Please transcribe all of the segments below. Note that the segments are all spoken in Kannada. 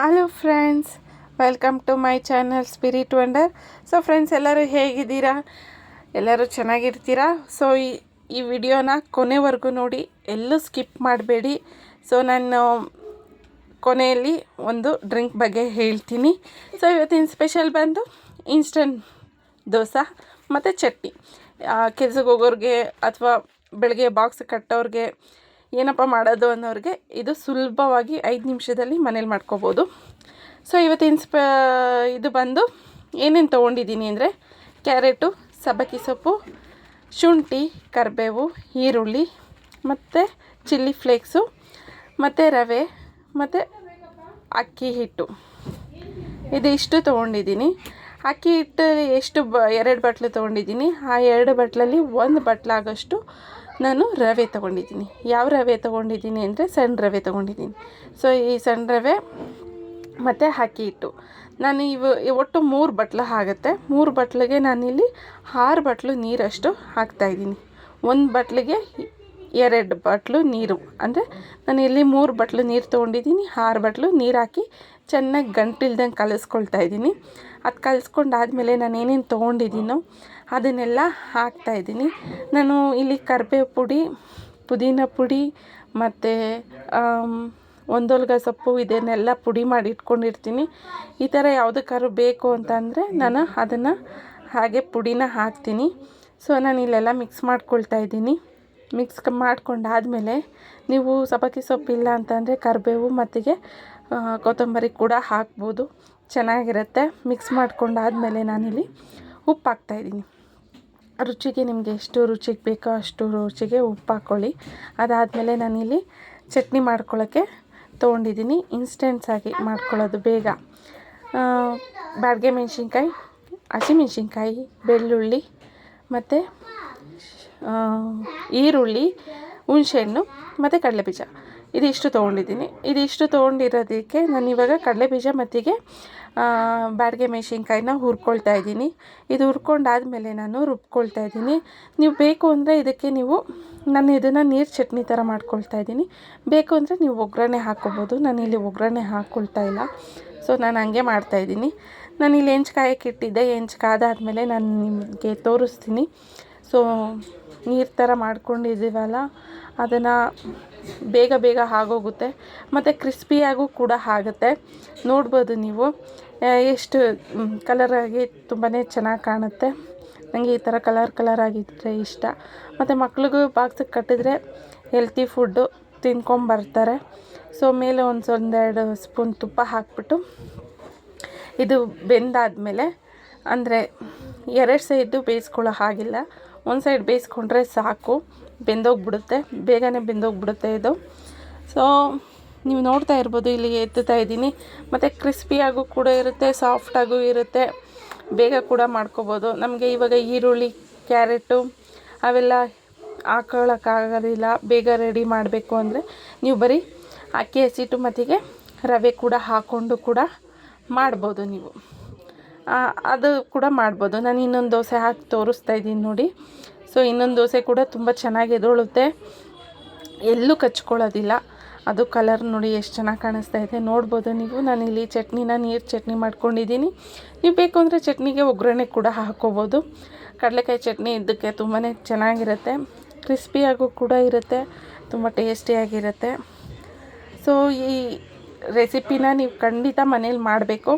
Hello friends welcome to my channel spirit wonder so friends ಎಲ್ಲರೂ ಹೇಗಿದ್ದೀರಾ? ಎಲ್ಲರೂ ಚೆನ್ನಾಗಿರ್ತೀರಾ? ಸೊ ಈ ಈ ವಿಡಿಯೋನ ಕೊನೆವರೆಗೂ ನೋಡಿ. ಎಲ್ಲೂ ಸ್ಕಿಪ್ ಮಾಡಬೇಡಿ. ಸೊ ನಾನು ಕೊನೆಯಲ್ಲಿ ಒಂದು ಡ್ರಿಂಕ್ ಬಗ್ಗೆ ಹೇಳ್ತೀನಿ. ಸೊ ಇವತ್ತಿನ ಸ್ಪೆಷಲ್ ಬಂದು ಇನ್ಸ್ಟಂಟ್ ದೋಸೆ, ಮತ್ತು ಚಟ್ನಿ. ಕೆಲಸಕ್ಕೆ ಹೋಗೋರಿಗೆ ಅಥವಾ ಬೆಳಗ್ಗೆ ಬಾಕ್ಸ್ ಕಟ್ಟೋರಿಗೆ ಏನಪ್ಪ ಮಾಡೋದು ಅನ್ನೋರಿಗೆ ಇದು ಸುಲಭವಾಗಿ ಐದು ನಿಮಿಷದಲ್ಲಿ ಮನೇಲಿ ಮಾಡ್ಕೋಬೋದು. ಸೊ ಇವತ್ತಿನ ಸ್ಪ, ಇದು ಬಂದು ಏನೇನು ತೊಗೊಂಡಿದ್ದೀನಿ ಅಂದರೆ ಕ್ಯಾರೆಟು ಸಬಕಿ ಸೊಪ್ಪು, ಶುಂಠಿ, ಕರಿಬೇವು, ಈರುಳ್ಳಿ ಮತ್ತು ಚಿಲ್ಲಿ ಫ್ಲೇಕ್ಸು, ಮತ್ತು ರವೆ, ಮತ್ತು ಅಕ್ಕಿ ಹಿಟ್ಟು. ಇದಿಷ್ಟು ತೊಗೊಂಡಿದ್ದೀನಿ. ಅಕ್ಕಿ ಹಿಟ್ಟು ಎಷ್ಟು ಬ, ಎರಡು ಬಟ್ಲು ತೊಗೊಂಡಿದ್ದೀನಿ. ಆ ಎರಡು ಬಟ್ಲಲ್ಲಿ ಒಂದು ಬಟ್ಲಾಗಷ್ಟು ನಾನು ರವೆ ತೊಗೊಂಡಿದ್ದೀನಿ. ಯಾವ ರವೆ ತೊಗೊಂಡಿದ್ದೀನಿ ಅಂದರೆ ಸಣ್ಣ ರವೆ ತೊಗೊಂಡಿದ್ದೀನಿ. ಸೊ ಈ ಸಣ್ಣ ರವೆ ಮತ್ತು ಅಕ್ಕಿ ಹಿಟ್ಟು. ನಾನು ಇವು, ಒಟ್ಟು ಮೂರು ಬಟ್ಲು ಆಗುತ್ತೆ. ಮೂರು ಬಟ್ಲಿಗೆ ನಾನಿಲ್ಲಿ ಆರು ಬಟ್ಲು ನೀರಷ್ಟು ಹಾಕ್ತಾಯಿದ್ದೀನಿ ಒಂದು ಬಟ್ಲಿಗೆ ಎರಡು ಬಟ್ಲು ನೀರು. ಅಂದರೆ ನಾನು ಇಲ್ಲಿ ಮೂರು ಬಟ್ಲು ನೀರು ತೊಗೊಂಡಿದ್ದೀನಿ, ಆರು ಬಟ್ಲು ನೀರು ಹಾಕಿ ಚೆನ್ನಾಗಿ ಗಂಟಿಲ್ದಂಗೆ ಕಲಿಸ್ಕೊಳ್ತಾ ಇದ್ದೀನಿ. ಅದು ಕಲಿಸ್ಕೊಂಡಾದ್ಮೇಲೆ ನಾನು ಏನೇನು ತೊಗೊಂಡಿದ್ದೀನೋ ಅದನ್ನೆಲ್ಲ ಹಾಕ್ತಾಯಿದ್ದೀನಿ ನಾನು ಇಲ್ಲಿ ಕರಿಬೇವು ಪುಡಿ ಪುದೀನ ಪುಡಿ ಮತ್ತು ಒಂದೊಲ್ಗ ಸೊಪ್ಪು ಇದನ್ನೆಲ್ಲ ಪುಡಿ ಮಾಡಿ ಇಟ್ಕೊಂಡಿರ್ತೀನಿ. ಈ ಥರ ಯಾವುದಕ್ಕಾದ್ರು ಬೇಕು ಅಂತಂದರೆ ನಾನು ಅದನ್ನು ಹಾಗೆ ಪುಡಿನ ಹಾಕ್ತೀನಿ. ಸೊ ನಾನು ಇಲ್ಲೆಲ್ಲ ಮಿಕ್ಸ್ ಮಾಡ್ಕೊಳ್ತಾ ಇದ್ದೀನಿ. ಮಿಕ್ಸ್ ಮಾಡ್ಕೊಂಡಾದಮೇಲೆ ನೀವು ಸಬ್ಬಕ್ಕಿ ಸೊಪ್ಪಿಲ್ಲ ಅಂತಂದರೆ ಕರಿಬೇವು ಮತ್ತಿಗೆ ಕೊತ್ತಂಬರಿ ಕೂಡ ಹಾಕ್ಬೋದು. ಚೆನ್ನಾಗಿರುತ್ತೆ. ಮಿಕ್ಸ್ ಮಾಡ್ಕೊಂಡಾದಮೇಲೆ ನಾನಿಲ್ಲಿ ಉಪ್ಪು ಹಾಕ್ತಾಯಿದ್ದೀನಿ ರುಚಿಗೆ ನಿಮಗೆ ಎಷ್ಟು ರುಚಿಗೆ ಬೇಕೋ ಅಷ್ಟು ರುಚಿಗೆ ಉಪ್ಪು ಹಾಕ್ಕೊಳ್ಳಿ ಅದಾದಮೇಲೆ ನಾನಿಲ್ಲಿ ಚಟ್ನಿ ಮಾಡ್ಕೊಳ್ಳೋಕ್ಕೆ ತೊಗೊಂಡಿದ್ದೀನಿ. ಇನ್ಸ್ಟೆಂಟ್ಸಾಗಿ ಮಾಡ್ಕೊಳ್ಳೋದು ಬೇಗ. ಬಾಡಿಗೆ ಮೆಣಸಿನ್ಕಾಯಿ ಹಸಿಮೆಣ್ಸಿನ್ಕಾಯಿ ಬೆಳ್ಳುಳ್ಳಿ ಮತ್ತು ಈರುಳ್ಳಿ, ಹುಣಸೆಹಣ್ಣು, ಮತ್ತು ಕಡಲೆಬೀಜ. ಇದಿಷ್ಟು ತೊಗೊಂಡಿದ್ದೀನಿ. ಇದಿಷ್ಟು ತೊಗೊಂಡಿರೋದಕ್ಕೆ ನಾನು ಇವಾಗ ಕಡಲೆಬೀಜ ಮತ್ತಿಗೆ ಬ್ಯಾಡಿಗೆ ಮೆಣಸಿನ್ಕಾಯಿನ ಹುರ್ಕೊಳ್ತಾ ಇದ್ದೀನಿ. ಇದು ಹುರ್ಕೊಂಡಾದಮೇಲೆ ನಾನು ರುಬ್ಕೊಳ್ತಾ ಇದ್ದೀನಿ. ನೀವು ಬೇಕು ಅಂದರೆ ಇದಕ್ಕೆ ನೀವು, ನಾನು ಇದನ್ನು ನೀರು ಚಟ್ನಿ ಥರ ಮಾಡ್ಕೊಳ್ತಾ ಇದ್ದೀನಿ. ಬೇಕು ಅಂದರೆ ನೀವು ಒಗ್ಗರಣೆ ಹಾಕ್ಕೊಬೋದು. ನಾನಿಲ್ಲಿ ಒಗ್ಗರಣೆ ಹಾಕ್ಕೊಳ್ತಾ ಇಲ್ಲ. ಸೊ, ನಾನು ಹಂಗೆ ಮಾಡ್ತಾಯಿದ್ದೀನಿ ನಾನು ಇಲ್ಲಿ ಹೆಂಚು ಕಾಯಕ್ಕೆ ಇಟ್ಟಿದ್ದೆ. ಹೆಂಚು ಕಾದಾದಮೇಲೆ ನಾನು ನಿಮಗೆ ತೋರಿಸ್ತೀನಿ. ಸೊ, ನೀರು ಥರ ಮಾಡ್ಕೊಂಡಿದ್ದೀವಲ್ಲ, ಅದನ್ನು ಬೇಗ ಬೇಗ ಆಗೋಗುತ್ತೆ. ಮತ್ತು ಕ್ರಿಸ್ಪಿಯಾಗೂ ಕೂಡ ಆಗುತ್ತೆ. ನೋಡ್ಬೋದು ನೀವು. ಎಷ್ಟು ಕಲರಾಗಿ ತುಂಬಾ ಚೆನ್ನಾಗಿ ಕಾಣುತ್ತೆ. ನನಗೆ ಈ ಥರ ಕಲರ್ ಕಲರ್ ಆಗಿದ್ದರೆ ಇಷ್ಟ. ಮತ್ತು ಮಕ್ಳಿಗೂ ಬಾಕ್ಸಿಗೆ ಕಟ್ಟಿದರೆ ಹೆಲ್ತಿ ಫುಡ್ಡು ತಿನ್ಕೊಂಬರ್ತಾರೆ ಸೊ, ಮೇಲೆ ಒಂದು ಒಂದೆರಡು ಸ್ಪೂನ್ ತುಪ್ಪ ಹಾಕ್ಬಿಟ್ಟು, ಇದು ಬೆಂದಾದಮೇಲೆ, ಅಂದರೆ ಎರಡು ಸೈಡು ಬೇಯಿಸ್ಕೊಳ್ಳೋ ಹಾಗಿಲ್ಲ. ಒಂದು ಸೈಡ್ ಬೇಯಿಸ್ಕೊಂಡ್ರೆ ಸಾಕು. ಬೆಂದೋಗ್ಬಿಡುತ್ತೆ. ಬೇಗನೆ ಬೆಂದೋಗ್ಬಿಡುತ್ತೆ ಇದು. ಸೊ ನೀವು ನೋಡ್ತಾ ಇರ್ಬೋದು, ಇಲ್ಲಿ ಎತ್ತುತ್ತಾ ಇದ್ದೀನಿ. ಮತ್ತು ಕ್ರಿಸ್ಪಿಯಾಗೂ ಕೂಡ ಇರುತ್ತೆ ಸಾಫ್ಟಾಗೂ ಇರುತ್ತೆ. ಬೇಗ ಕೂಡ ಮಾಡ್ಕೋಬೋದು. ನಮಗೆ ಇವಾಗ ಈರುಳ್ಳಿ ಕ್ಯಾರೆಟು ಅವೆಲ್ಲ ಹಾಕೊಳ್ಳೋಕ್ಕಾಗೋದಿಲ್ಲ ಬೇಗ ರೆಡಿ ಮಾಡಬೇಕು ಅಂದರೆ ನೀವು ಬರೀ ಅಕ್ಕಿ ಹಸಿಟ್ಟು ಮತ್ತಿಗೆ ರವೆ ಕೂಡ ಹಾಕ್ಕೊಂಡು ಕೂಡ ಮಾಡ್ಬೋದು ನೀವು. ಅದು ಕೂಡ ಮಾಡ್ಬೋದು. ನಾನು ಇನ್ನೊಂದು ದೋಸೆ ಹಾಕಿ ತೋರಿಸ್ತಾ ಇದ್ದೀನಿ ನೋಡಿ. ಸೊ ಇನ್ನೊಂದು ದೋಸೆ ಕೂಡ ತುಂಬ ಚೆನ್ನಾಗಿ ಎದೊಳುತ್ತೆ. ಎಲ್ಲೂ ಕಚ್ಕೊಳ್ಳೋದಿಲ್ಲ. ಅದು ಕಲರ್ ನೋಡಿ ಎಷ್ಟು ಚೆನ್ನಾಗಿ ಕಾಣಿಸ್ತಾ ಇದೆ. ನೋಡ್ಬೋದು ನೀವು. ನಾನು ಇಲ್ಲಿ ಚಟ್ನಿನ ನೀರು ಚಟ್ನಿ ಮಾಡ್ಕೊಂಡಿದ್ದೀನಿ. ನೀವು ಬೇಕು ಅಂದರೆ ಚಟ್ನಿಗೆ ಒಗ್ಗರಣೆ ಕೂಡ ಹಾಕ್ಕೋಬೋದು ಕಡಲೆಕಾಯಿ ಚಟ್ನಿ ಇದಕ್ಕೆ ತುಂಬಾ ಚೆನ್ನಾಗಿರುತ್ತೆ. ಕ್ರಿಸ್ಪಿಯಾಗೂ ಕೂಡ ಇರುತ್ತೆ. ತುಂಬ ಟೇಸ್ಟಿಯಾಗಿರುತ್ತೆ ಸೊ ಈ ರೆಸಿಪಿನ ನೀವು ಖಂಡಿತ ಮನೇಲಿ ಮಾಡಬೇಕು.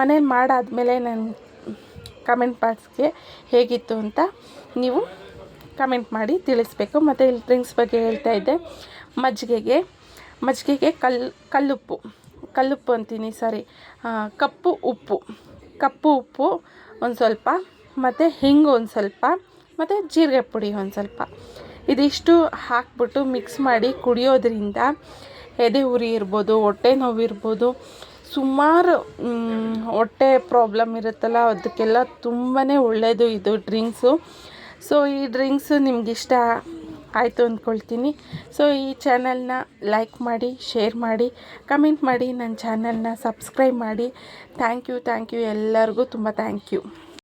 ಮನೇಲಿ ಮಾಡಾದಮೇಲೆ ನನ್ನ ಕಮೆಂಟ್ ಬಾಕ್ಸ್ಗೆ ಹೇಗಿತ್ತು ಅಂತ ನೀವು ಕಮೆಂಟ್ ಮಾಡಿ ತಿಳಿಸ್ಬೇಕು. ಮತ್ತು ಇಲ್ಲಿ ಡ್ರಿಂಕ್ಸ್ ಬಗ್ಗೆ ಹೇಳ್ತಾ ಇದ್ದೆ. ಮಜ್ಜಿಗೆಗೆ ಮಜ್ಜಿಗೆಗೆ ಕಲ್ಲು ಕಲ್ಲುಪ್ಪು. ಕಲ್ಲುಪ್ಪು ಅಂತೀನಿ ಸಾರಿ ಕಪ್ಪು ಉಪ್ಪು. ಕಪ್ಪು ಉಪ್ಪು ಒಂದು ಸ್ವಲ್ಪ, ಮತ್ತು ಹಿಂಗು ಒಂದು ಸ್ವಲ್ಪ, ಮತ್ತು ಜೀರಿಗೆ ಪುಡಿ ಒಂದು ಸ್ವಲ್ಪ. ಇದಿಷ್ಟು ಹಾಕ್ಬಿಟ್ಟು ಮಿಕ್ಸ್ ಮಾಡಿ ಕುಡಿಯೋದ್ರಿಂದ ಎದೆ ಉರಿ ಇರ್ಬೋದು, ಹೊಟ್ಟೆ ನೋವು ಇರ್ಬೋದು, ಸುಮಾರು ಹೊಟ್ಟೆ ಪ್ರಾಬ್ಲಮ್ ಇರುತ್ತಲ್ಲ, ಅದಕ್ಕೆಲ್ಲ ತುಂಬಾ ಒಳ್ಳೆಯದು ಇದು ಡ್ರಿಂಕ್ಸು ಸೊ ಈ ಡ್ರಿಂಕ್ಸು ನಿಮಗಿಷ್ಟ ಆಯಿತು ಅಂದ್ಕೊಳ್ತೀನಿ. ಸೊ ಈ ಚಾನಲ್ನ ಲೈಕ್ ಮಾಡಿ ಶೇರ್ ಮಾಡಿ ಕಮೆಂಟ್ ಮಾಡಿ ನನ್ನ ಚಾನಲ್ನ ಸಬ್ಸ್ಕ್ರೈಬ್ ಮಾಡಿ. ಥ್ಯಾಂಕ್ ಯು ಥ್ಯಾಂಕ್ ಯು ಎಲ್ಲರಿಗೂ ತುಂಬ ಥ್ಯಾಂಕ್ ಯು